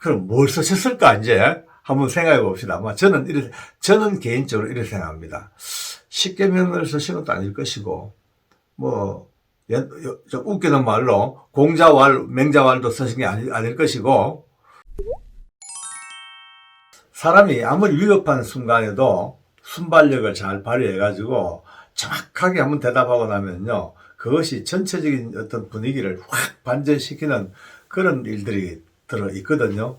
그럼 뭘 쓰셨을까, 이제? 한번 생각해 봅시다. 아마 저는 이래, 저는 개인적으로 이렇게 생각합니다. 십계명을 쓰신 것도 아닐 것이고, 뭐, 좀 웃기는 말로, 공자왈, 맹자왈도 쓰신 게 아니, 아닐 것이고, 사람이 아무리 위급한 순간에도 순발력을 잘 발휘해가지고 정확하게 한번 대답하고 나면요. 그것이 전체적인 어떤 분위기를 확 반전시키는 그런 일들이 들어 있거든요.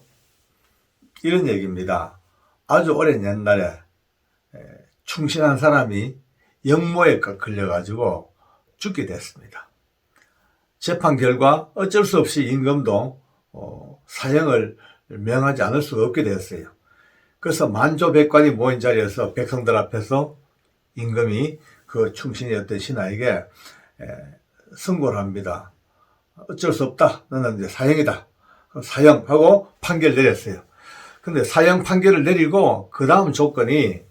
이런 얘기입니다. 아주 오랜 옛날에 에, 충신한 사람이 영모에 걸려가지고 죽게 됐습니다. 재판 결과 어쩔 수 없이 임금도 어, 사형을 명하지 않을 수가 없게 되었어요. 그래서 만조백관이 모인 자리에서 백성들 앞에서 임금이 그 충신이었던 신하에게 에, 선고를 합니다. 어쩔 수 없다. 너는 이제 사형이다. 사형하고 판결 내렸어요. 근데 사형 판결을 내리고 그 다음 조건이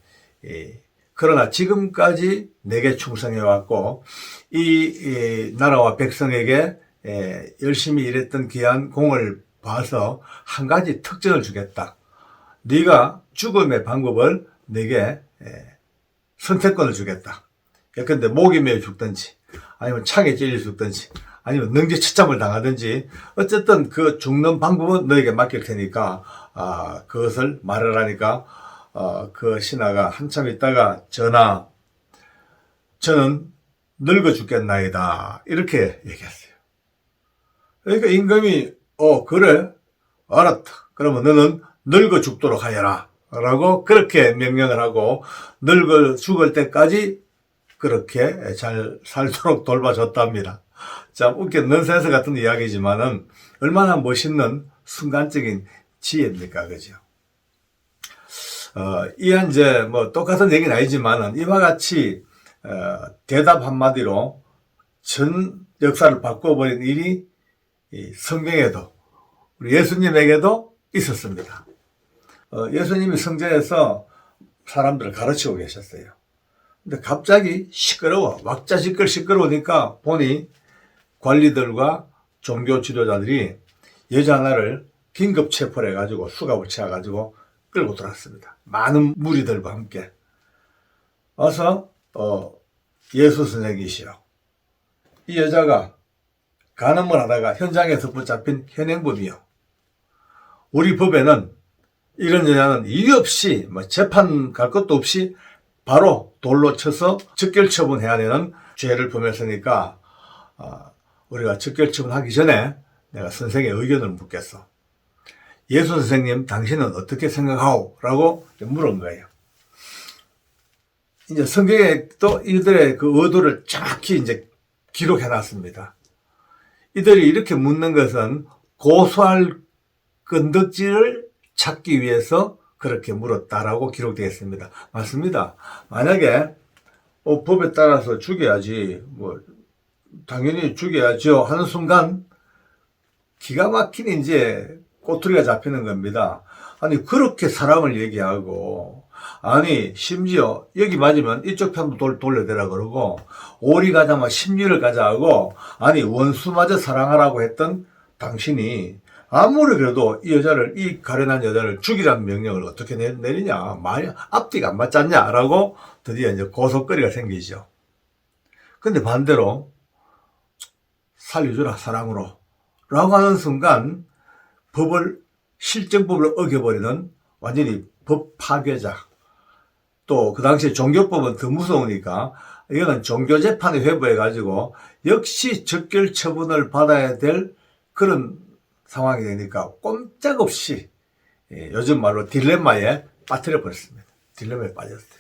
이, 그러나 지금까지 내게 충성해 왔고 이, 이 나라와 백성에게 에, 열심히 일했던 귀한 공을 봐서 한 가지 특징을 주겠다. 네가 죽음의 방법을 내게 에, 선택권을 주겠다. 예컨대 목이 메어 죽든지 아니면 창에 찔려 죽든지 아니면 능지 처참을 당하든지 어쨌든 그 죽는 방법은 너에게 맡길 테니까 아 그것을 말을 하니까 어, 그 신하가 한참 있다가 전하 저는 늙어 죽겠나이다 이렇게 얘기했어요. 그러니까 임금이 어 그래 알았다. 그러면 너는 늙어 죽도록 하여라. 라고 그렇게 명령을 하고 늙어 죽을 때까지 그렇게 잘 살도록 돌봐줬답니다. 참 웃긴 넌센스 같은 이야기지만은 얼마나 멋있는 순간적인 지혜입니까, 그죠? 어, 이한 이제 뭐 똑같은 얘기는 아니지만은 이와 같이 어, 대답 한마디로 전 역사를 바꿔버린 일이 이 성경에도 우리 예수님에게도 있었습니다. 어, 예수님이 성전에서 사람들을 가르치고 계셨어요. 근데 갑자기 시끄러워. 왁자지껄 시끄러우니까 보니 관리들과 종교 지도자들이 여자 하나를 긴급 체포를 해가지고 수갑을 채워가지고 끌고 들어왔습니다. 많은 무리들과 함께. 와서, 어, 예수 선생이시여. 이 여자가 간음을 하다가 현장에서 붙잡힌 현행범이요. 우리 법에는 이런 여자는 이유 없이 뭐 재판 갈 것도 없이 바로 돌로 쳐서 즉결 처분해야 되는 죄를 범했으니까 아, 우리가 즉결 처분하기 전에 내가 선생의 의견을 묻겠어. 예수 선생님, 당신은 어떻게 생각하오? 라고 물은 거예요. 이제 성경에 또 이들의 그 의도를 정확히 이제 기록해 놨습니다. 이들이 이렇게 묻는 것은 고소할 건덕지를 찾기 위해서 그렇게 물었다라고 기록되어 있습니다. 맞습니다. 만약에 어, 법에 따라서 죽여야지, 뭐, 당연히 죽여야죠 하는 순간 기가 막힌 이제 꼬투리가 잡히는 겁니다. 아니, 그렇게 사람을 얘기하고, 아니, 심지어 여기 맞으면 이쪽 편도 돌, 돌려대라 그러고, 오리 가자마 심리를 가자 하고, 아니, 원수마저 사랑하라고 했던 당신이 아무리 그래도 이 여자를, 이 가련한 여자를 죽이라는 명령을 어떻게 내, 내리냐. 많이 앞뒤가 안 맞지 않냐. 라고 드디어 이제 고속거리가 생기죠. 근데 반대로, 살려주라, 사랑으로. 라고 하는 순간, 법을, 실정법을 어겨버리는 완전히 법 파괴자. 또, 그 당시에 종교법은 더 무서우니까, 이거는 종교 재판에 회부해 가지고, 역시 적결 처분을 받아야 될 그런 상황이 되니까 꼼짝없이 예, 요즘 말로 딜레마에 빠뜨려 버렸습니다. 딜레마에 빠졌어요.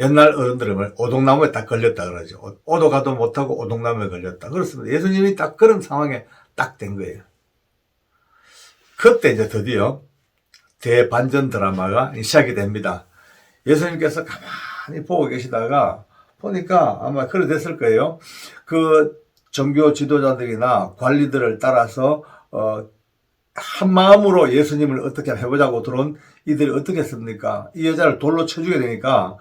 옛날 어른들은 오동나무에 딱 걸렸다 그러죠. 오- 오도 가도 못하고 오동나무에 걸렸다. 그렇습니다. 예수님이 딱 그런 상황에 딱 된 거예요. 그때 이제 드디어 대반전 드라마가 시작이 됩니다. 예수님께서 가만히 보고 계시다가 보니까 아마 그래 됐을 거예요. 그 종교 지도자들이나 관리들을 따라서 어, 한 마음으로 예수님을 어떻게 해보자고 들어온 이들이 어떻게 했습니까? 이 여자를 돌로 쳐주게 되니까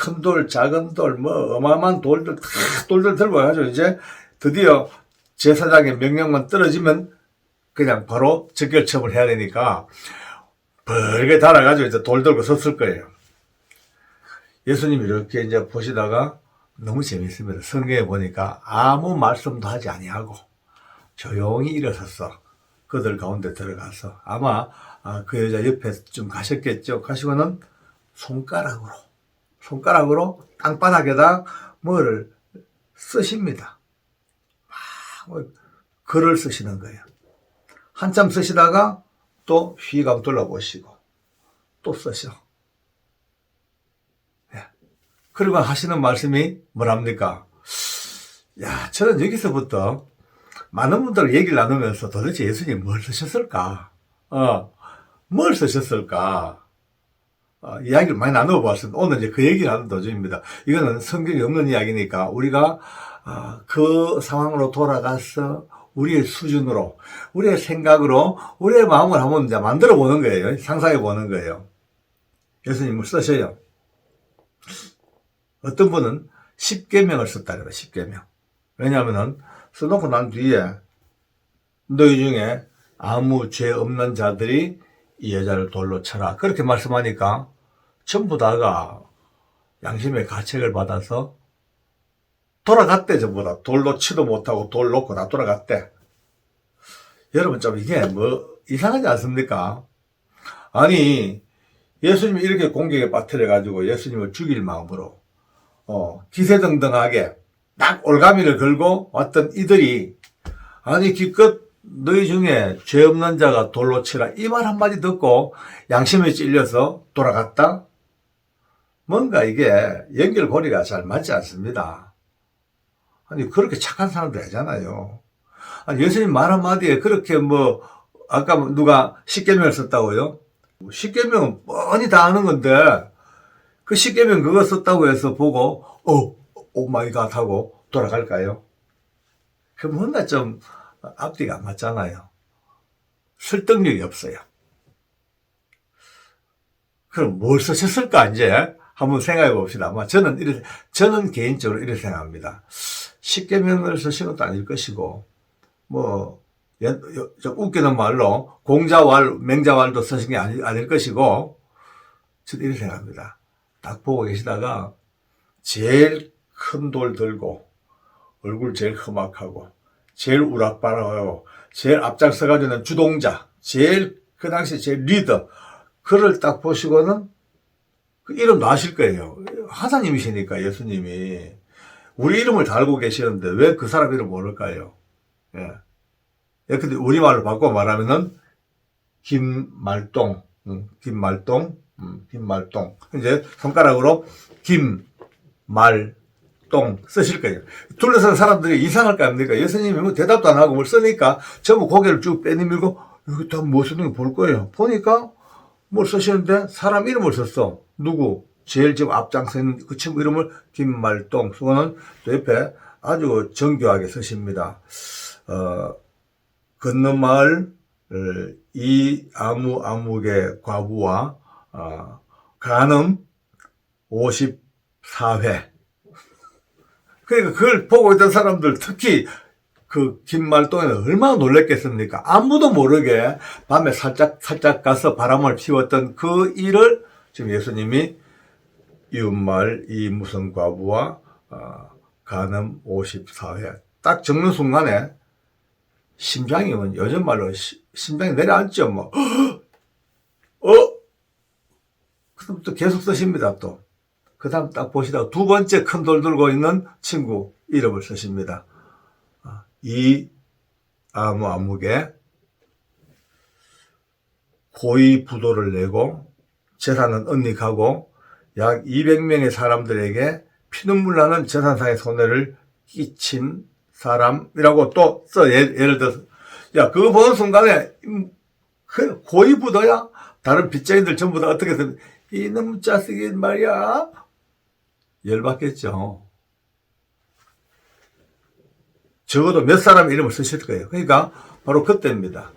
큰 돌, 작은 돌, 뭐 어마어마한 돌들 다 돌들 들고 가지고 이제 드디어 제사장의 명령만 떨어지면 그냥 바로 적결처분을 해야 되니까 벌게 달아가지고 이제 돌 들고 섰을 거예요. 예수님이 이렇게 이제 보시다가 너무 재밌습니다. 성경에 보니까 아무 말씀도 하지 아니하고 조용히 일어섰어. 그들 가운데 들어가서 아마 아, 그 여자 옆에 좀 가셨겠죠. 가시고는 손가락으로 손가락으로 땅바닥에다 뭐를 쓰십니다. 막 뭐, 글을 쓰시는 거예요. 한참 쓰시다가 또 휘감 둘러보시고 또 쓰셔. 예. 그리고 하시는 말씀이 뭐랍니까? 야, 저는 여기서부터 많은 분들 얘기를 나누면서 도대체 예수님 뭘 쓰셨을까? 어, 뭘 쓰셨을까? 어, 이야기를 많이 나눠보았습니다. 오늘 이제 그 얘기를 하는 도중입니다. 이거는 성경이 없는 이야기니까 우리가 어, 그 상황으로 돌아가서 우리의 수준으로, 우리의 생각으로, 우리의 마음을 한번 이제 만들어 보는 거예요. 상상해 보는 거예요. 예수님을 쓰셔요. 어떤 분은 10계명을 썼다 그래요. 10계명. 왜냐하면은 써놓고 난 뒤에 너희 중에 아무 죄 없는 자들이 이 여자를 돌로 쳐라. 그렇게 말씀하니까 전부 다가 양심의 가책을 받아서 돌아갔대, 전부 다. 돌로 치도 못하고 돌 놓고 다 돌아갔대. 여러분, 좀 이게 뭐 이상하지 않습니까? 아니, 예수님이 이렇게 공격에 빠뜨려가지고 예수님을 죽일 마음으로, 어, 기세등등하게 딱 올가미를 걸고 왔던 이들이, 아니, 기껏 너희 중에 죄 없는 자가 돌로 치라. 이 말 한마디 듣고 양심에 찔려서 돌아갔다? 뭔가 이게 연결고리가 잘 맞지 않습니다. 아니, 그렇게 착한 사람도 되잖아요. 아니, 예수님 말 한마디에 그렇게 뭐, 아까 누가 십계명을 썼다고요? 십계명은 뻔히 다 아는 건데, 그 십계명 그거 썼다고 해서 보고, 어, 오 마이 갓 하고 돌아갈까요? 그 뭔가 좀 앞뒤가 안 맞잖아요. 설득력이 없어요. 그럼 뭘 쓰셨을까, 이제? 한번 생각해 봅시다. 아마 저는 이래, 저는 개인적으로 이렇게 생각합니다. 십계명을 쓰신 것도 아닐 것이고, 뭐, 좀 웃기는 말로 공자왈, 맹자왈도 쓰신 게 아니, 아닐 것이고, 저는 이렇게 생각합니다. 딱 보고 계시다가, 제일 큰 돌 들고, 얼굴 제일 험악하고, 제일 우락바락하고, 제일 앞장서가지고는 주동자, 제일 그 당시 제일 리더, 그를 딱 보시고는 그 이름도 아실 거예요. 하사님이시니까 예수님이. 우리 이름을 다 알고 계시는데 왜 그 사람 이름 모를까요? 예. 예, 근데 우리말로 바꿔 말하면은 김말동, 음, 김말동, 음, 김말동. 이제 손가락으로 김 말 동 쓰실 거예요. 둘러싼 사람들이 이상할 거 아닙니까? 예수님이 뭐 대답도 안 하고 뭘 쓰니까 전부 고개를 쭉 빼내밀고 여기 다뭐 쓰는 거볼 거예요. 보니까 뭘 쓰시는데 사람 이름을 썼어. 누구? 제일 지금 앞장서 있는 그 친구 이름을 김말동. 수고는 또 옆에 아주 정교하게 쓰십니다. 어, 건너 마을 어, 이 아무 아무개 과부와 어, 간음 54회. 그러니까 그걸 보고 있던 사람들 특히 그 김말동에는 얼마나 놀랬겠습니까? 아무도 모르게 밤에 살짝 살짝 가서 바람을 피웠던 그 일을 지금 예수님이 이웃말 이 무슨 과부와 어, 간음 54회 딱 적는 순간에 심장이 뭐 요즘 말로 시- 심장이 내려앉죠 뭐 어? 그다음부터 계속 쓰십니다 또 그 다음 딱 보시다가 두 번째 큰 돌 들고 있는 친구 이름을 쓰십니다 아, 이 아무 아무개 고위 부도를 내고 재산은 언닉하고 약 200명의 사람들에게 피눈물 나는 재산상의 손해를 끼친 사람이라고 또 써. 예, 예를 들어서. 야, 그거 보는 순간에, 음, 그 고위 부도야? 다른 빚쟁이들 전부 다 어떻게 든 이놈 자식이 말이야? 열받겠죠. 적어도 몇 사람 이름을 쓰실 거예요. 그러니까 바로 그때입니다.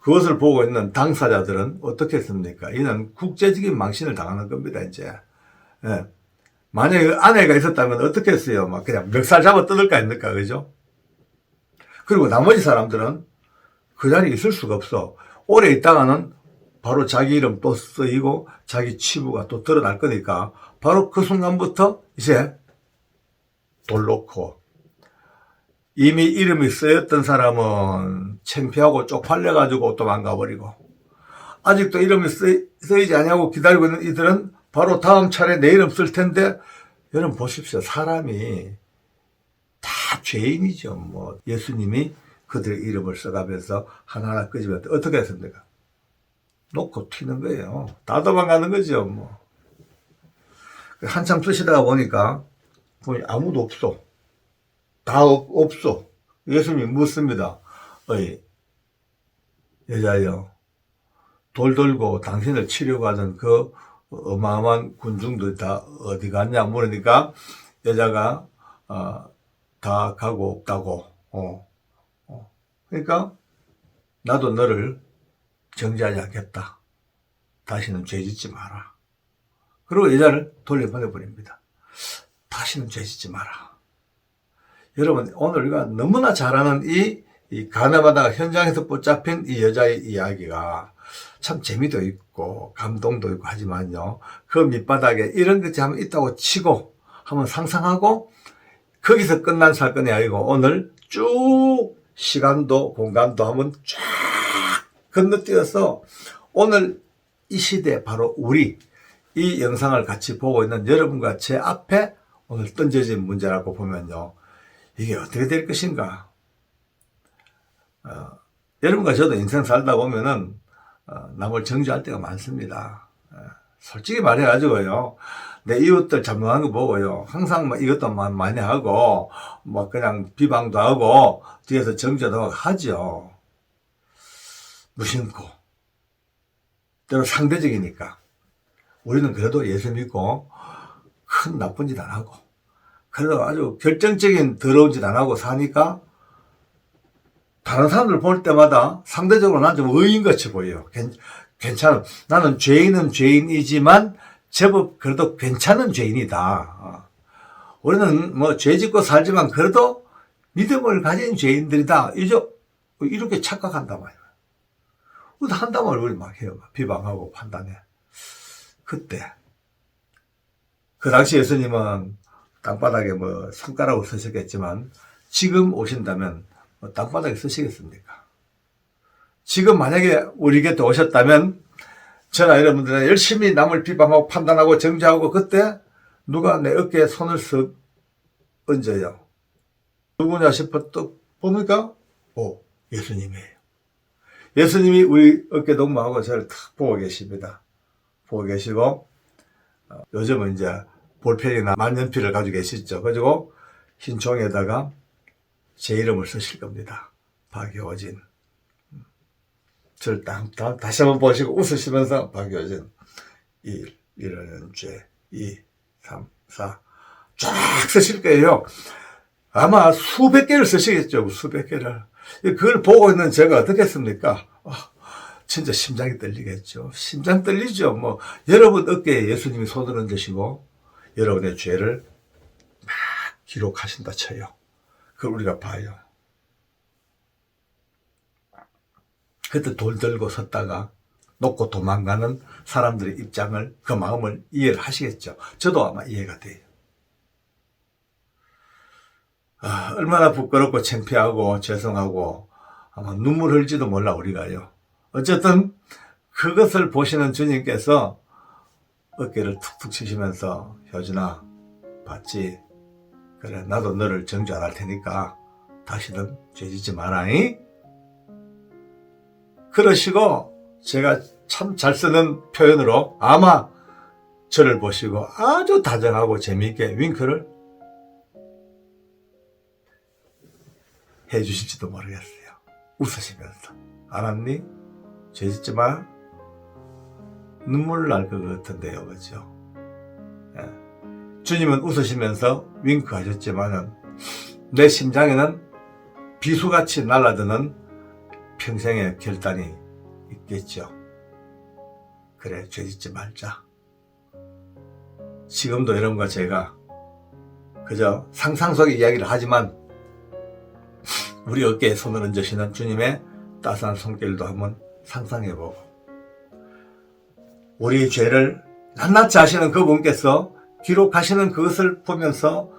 그것을 보고 있는 당사자들은 어떻게 했습니까? 이는 국제적인 망신을 당하는 겁니다, 이제. 예. 만약에 아내가 있었다면 어떻게 했어요? 막 그냥 멱살 잡아 거 아닙니까? 그죠? 그리고 나머지 사람들은 그 자리에 있을 수가 없어. 오래 있다가는 바로 자기 이름 또 쓰이고 자기 치부가 또 드러날 거니까 바로 그 순간부터 이제 돌 놓고 이미 이름이 쓰였던 사람은 창피하고 쪽팔려가지고 도망가 버리고 아직도 이름이 쓰이, 쓰이지 않냐고 기다리고 있는 이들은 바로 다음 차례 내 이름 쓸 텐데 여러분 보십시오. 사람이 다 죄인이죠. 뭐 예수님이 그들의 이름을 써가면서 하나하나 끄집어 어떻게 했습니까 놓고 튀는 거예요 다 도망가는 거죠 뭐 한참 쓰시다가 보니까 보니 아무도 없어 다 없, 없어. 예수님 묻습니다. 어이, 여자여, 돌 들고 당신을 치료하던 그 어마어마한 군중들 다 어디 갔냐 물으니까 여자가 어, 다 가고 없다고. 어, 어. 그러니까 나도 너를 정죄하지 않겠다. 다시는 죄 짓지 마라. 그리고 여자를 돌려보내버립니다. 다시는 죄 짓지 마라. 여러분 오늘 우리가 너무나 잘 아는 이, 이 가나바다 현장에서 붙잡힌 이 여자의 이야기가 참 재미도 있고 감동도 있고 하지만요 그 밑바닥에 이런 것이 한번 있다고 치고 한번 상상하고 거기서 끝난 사건이 아니고 오늘 쭉 시간도 공간도 한번 쫙 건너뛰어서 오늘 이 시대 바로 우리 이 영상을 같이 보고 있는 여러분과 제 앞에 오늘 던져진 문제라고 보면요 이게 어떻게 될 것인가? 어, 여러분과 저도 인생 살다 보면은 어, 남을 정죄할 때가 많습니다. 어, 솔직히 말해가지고요. 내 이웃들 잘못한 거 보고요. 항상 뭐 이것도 마- 많이 하고, 뭐 그냥 비방도 하고, 뒤에서 정죄도 하죠. 무심코. 때로 상대적이니까. 우리는 그래도 예수 믿고, 큰 나쁜 짓 안 하고, 그래도 아주 결정적인 더러운 짓 안 하고 사니까 다른 사람들 볼 때마다 상대적으로 난 좀 의인같이 보여요. 괜, 괜찮아. 나는 죄인은 죄인이지만 제법 그래도 괜찮은 죄인이다. 어. 우리는 뭐 죄 짓고 살지만 그래도 믿음을 가진 죄인들이다. 이렇게 말이에요. 그래도 한단 말을 우리 막 해요. 비방하고 판단해. 그때 그 당시 예수님은 땅바닥에 뭐 손가락으로 쓰셨겠지만 지금 오신다면 뭐 땅바닥에 쓰시겠습니까? 지금 만약에 우리 곁에 오셨다면 저나 여러분들은 열심히 남을 비방하고 판단하고 정죄하고 그때 누가 내 어깨에 손을 쓱 얹어요. 누구냐 싶어 또 보니까 오 예수님이에요. 예수님이 우리 어깨 동무하고 저를 탁 보고 계십니다. 보고 계시고 어, 요즘은 이제 볼펜이나 만년필을 가지고 계시죠. 그리고 흰 종에다가 제 이름을 쓰실 겁니다. 박효진. 저를 딱, 딱 다시 한번 보시고 웃으시면서 박효진. 1, 1은 죄. 2, 3, 4. 쫙 쓰실 거예요. 아마 수백 개를 쓰시겠죠. 수백 개를. 그걸 보고 있는 제가 어떻겠습니까? 아, 진짜 심장이 떨리겠죠. 심장 떨리죠. 뭐, 여러분 어깨에 예수님이 손을 얹으시고, 여러분의 죄를 막 기록하신다 쳐요. 그걸 우리가 봐요. 그때 돌 들고 섰다가 놓고 도망가는 사람들의 입장을, 그 마음을 이해를 하시겠죠. 저도 아마 이해가 돼요. 아, 얼마나 부끄럽고 창피하고 죄송하고 아마 눈물 흘지도 몰라 우리가요. 어쨌든 그것을 보시는 주님께서 어깨를 툭툭 치시면서 효진아 봤지? 그래 나도 너를 정죄 안 할 테니까 다시는 죄짓지 마라잉 그러시고 제가 참 잘 쓰는 표현으로 아마 저를 보시고 아주 다정하고 재미있게 윙크를 해주실지도 모르겠어요 웃으시면서 알았니? 죄 짓지 마 눈물 날 것 같은데요, 그죠? 예. 주님은 웃으시면서 윙크 하셨지만은, 내 심장에는 비수같이 날아드는 평생의 결단이 있겠죠. 그래, 죄 짓지 말자. 지금도 여러분과 제가 그저 상상 속의 이야기를 하지만, 우리 어깨에 손을 얹으시는 주님의 따스한 손길도 한번 상상해보고. 우리 죄를 낱낱이 아시는 그분께서 기록하시는 그것을 보면서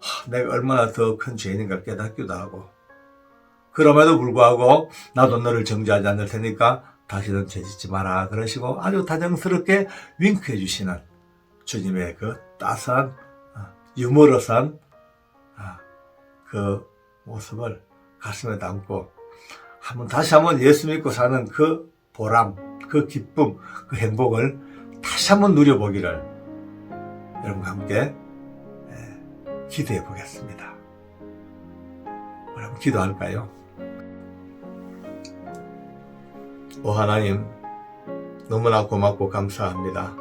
하, 내가 얼마나 더 큰 죄인인가 깨닫기도 하고. 그럼에도 불구하고 나도 너를 정죄하지 않을 테니까 다시는 죄짓지 마라 그러시고 아주 다정스럽게 윙크해 주시는 주님의 그 따스한 아, 유머러스한 아, 그 모습을 가슴에 담고 한번 다시 한번 예수 믿고 사는 그 보람, 그 기쁨, 그 행복을 다시 한번 누려보기를 여러분과 함께 예, 기도해 보겠습니다. 한번 기도할까요? 오 하나님, 너무나 고맙고 감사합니다.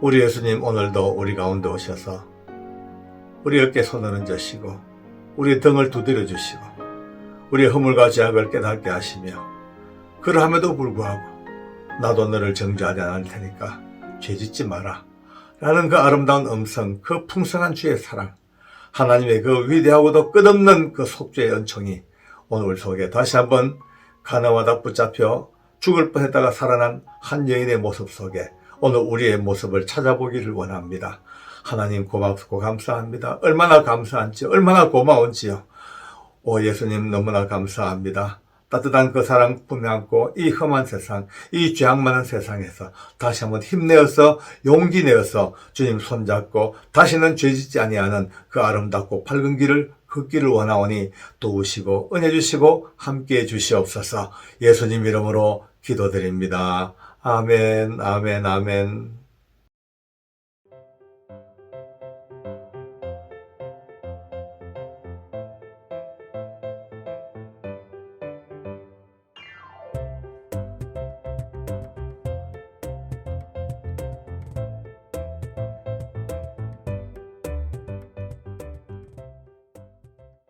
우리 예수님 오늘도 우리 가운데 오셔서 우리 어깨 손을 얹으시고 우리 등을 두드려 주시고 우리의 허물과 죄악을 깨닫게 하시며 그러함에도 불구하고 나도 너를 정죄하지 않을 테니까 죄짓지 마라 라는 그 아름다운 음성 그 풍성한 주의 사랑 하나님의 그 위대하고도 끝없는 그 속죄의 은총이 오늘 속에 다시 한번 가나마다 붙잡혀 죽을 뻔했다가 살아난 한 여인의 모습 속에 오늘 우리의 모습을 찾아보기를 원합니다. 하나님 고맙고 감사합니다. 얼마나 감사한지, 얼마나 고마운지요. 오 예수님 너무나 감사합니다. 따뜻한 그 사랑 품에 안고 이 험한 세상, 이 죄악 많은 세상에서 다시 한번 힘내어서 용기 내어서 주님 손잡고 다시는 죄짓지 아니하는 그 아름답고 밝은 길을 걷기를 원하오니 도우시고 은혜 주시고 함께해 주시옵소서 예수님 이름으로 기도드립니다. 아멘, 아멘, 아멘.